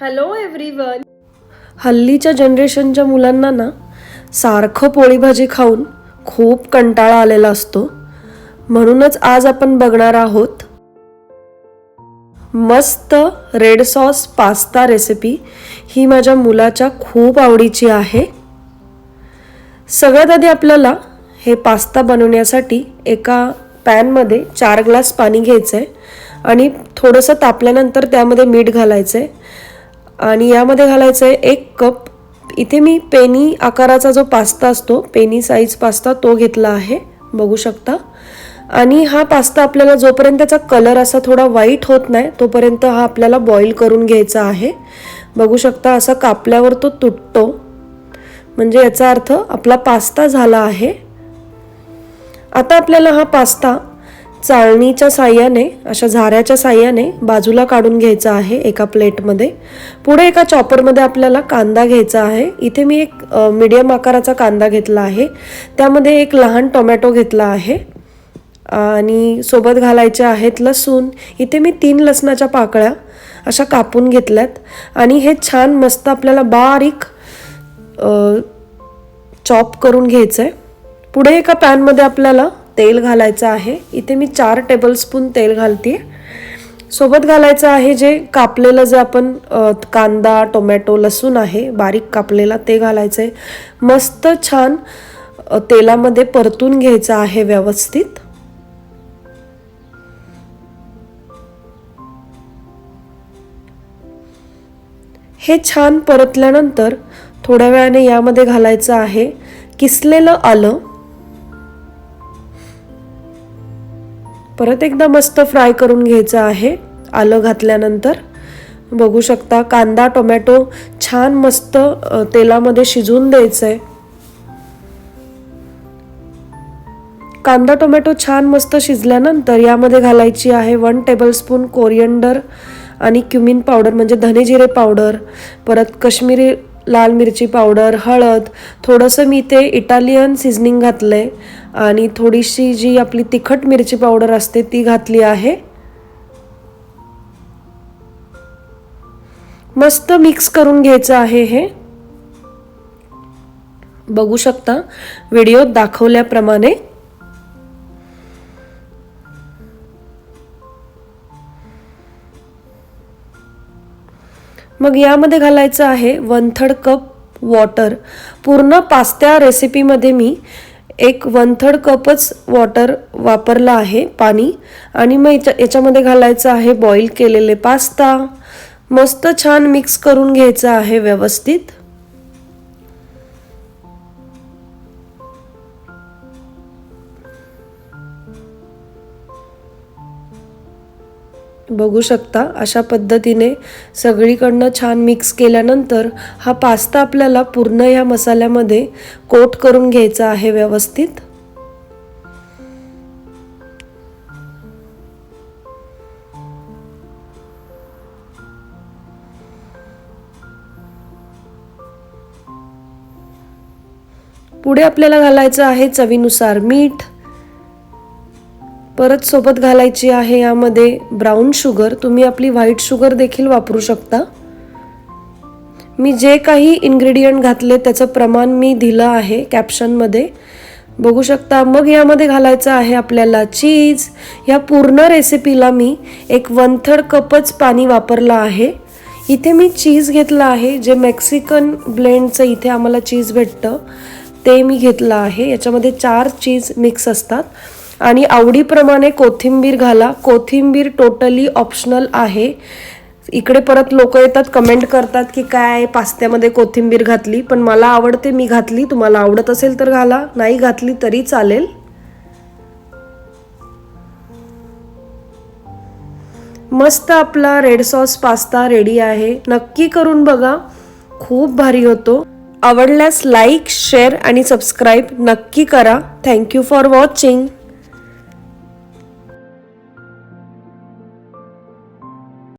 Hello everyone हल्लीच्या जनरेशनच्या मुलांना ना सारखं पोळी भाजी खाऊन खूप कंटाळा आलेला असतो. म्हणूनच आज आपण बघणार आहोत मस्त रेड सॉस पास्ता रेसिपी. ही माझ्या मुलाच्या खूप आवडीची आहे. सगळ्यात आधी आपल्याला हे पास्ता बनवण्यासाठी एका पॅनमध्ये चार ग्लास पाणी घ्यायचं आहे आणि थोडंसं तापल्यानंतर त्यामध्ये मीठ घालायचं आहे आणि यामध्ये घालायचं आहे एक कप. इथे मी पेनी आकाराचा जो पास्ता असतो पेनी साईज पास्ता तो घेतला आहे बघू शकता. आणि हा पास्ता आपल्याला जोपर्यंत त्याचा कलर असा थोडा वाईट होत नाही तोपर्यंत हा आपल्याला बॉईल करून घ्यायचा आहे. बघू शकता असा कापल्यावर तो तुटतो. म्हणजे याचा अर्थ आपला पास्ता झाला आहे. आता आपल्याला हा पास्ता चाळणीच्या साह्याने अशा झाऱ्याच्या साह्याने बाजूला काढून घ्यायचा आहे एका प्लेटमध्ये. पुढे एका चॉपरमध्ये आपल्याला कांदा घ्यायचा आहे. इथे मी एक मीडियम आकाराचा कांदा घेतला आहे. त्यामध्ये एक लहान टोमॅटो घेतला आहे. आणि सोबत घालायचे आहेत लसूण. इथे मी तीन लसणाच्या पाकळ्या अशा कापून घेतल्यात. आणि हे छान मस्त आपल्याला बारीक चॉप करून घ्यायचं आहे पुढे एका पॅनमध्ये आपल्याला तेल घालायचं आहे. इथे मी चार टेबलस्पून तेल घालते सोबत घालायचं आहे जे कापलेलं जे आपण कांदा टोमॅटो लसूण आहे बारीक कापलेला ते घालायचं आहे मस्त छान तेलामध्ये परतून घ्यायचं आहे व्यवस्थित. हे छान परतल्यानंतर थोड्या वेळाने यामध्ये घालायचं आहे. किसलेलं आलं परत एकदा मस्त फ्राय करून घ्यायचं आहे. आलं घातल्यानंतर बघू शकता कांदा टोमॅटो छान मस्त तेलामध्ये शिजवून द्यायचं आहे कांदा टोमॅटो छान मस्त शिजल्यानंतर यामध्ये घालायची आहे वन टेबलस्पून कोरिअंडर आणि क्युमिन पावडर म्हणजे धने जिरे पावडर. परत कश्मीरी लाल मिरची पावडर हळद थोडंसं मी ते इटालियन सिझनिंग घातलं आहे आणि थोडीशी जी आपली तिखट मिरची पावडर असते ती घातली आहे. मस्त मिक्स करून घ्यायचं आहे हे. बघू शकता व्हिडिओत दाखवल्याप्रमाणे. मग यामध्ये घालायचं आहे वन थर्ड कप वॉटर पूर्ण पास्त्या रेसिपीमध्ये मी एक वन थर्ड कपच वॉटर वापरलं आहे पाणी. आणि मग याच्या याच्यामध्ये घालायचं आहे बॉईल केलेले पास्ता. मस्त छान मिक्स करून घ्यायचं आहे व्यवस्थित. बघू शकता. अशा पद्धतीने सगळीकडनं छान मिक्स केल्यानंतर हा पास्ता आपल्याला पूर्ण या मसाल्यामध्ये कोट करून घ्यायचा आहे व्यवस्थित. पुढे आपल्याला घालायचं आहे चवीनुसार मीठ. परत सोबत घालायची आहे यामध्ये ब्राऊन शुगर तुम्ही आपली व्हाईट शुगर देखील वापरू शकता. मी जे काही इन्ग्रेडियंट घातले त्याचं प्रमाण मी दिलं आहे कॅप्शनमध्ये बघू शकता मग यामध्ये घालायचं आहे आपल्याला चीज या पूर्ण रेसिपीला मी एक वन थर्ड कपच पाणी वापरलं आहे. इथे मी चीज घेतलं आहे जे मेक्सिकन ब्लेंडचं इथे आम्हाला चीज भेटतं ते मी घेतलं आहे. याच्यामध्ये चार चीज मिक्स असतात. आणि आवडीप्रमाणे कोथिंबीर घाला. कोथिंबीर टोटली ऑप्शनल आहे. इकडे परत लोक येतात कमेंट करतात की काय पास्त्यामध्ये कोथिंबीर घातली. पण मला आवडते मी घातली. तुम्हाला आवडत असेल तर घाला. नाही घातली तरी चालेल. मस्त आपला रेड सॉस पास्ता रेडी आहे. नक्की करून बघा. खूप भारी होतो. आवडल्यास लाईक शेअर आणि सबस्क्राईब नक्की करा. Thank you for watching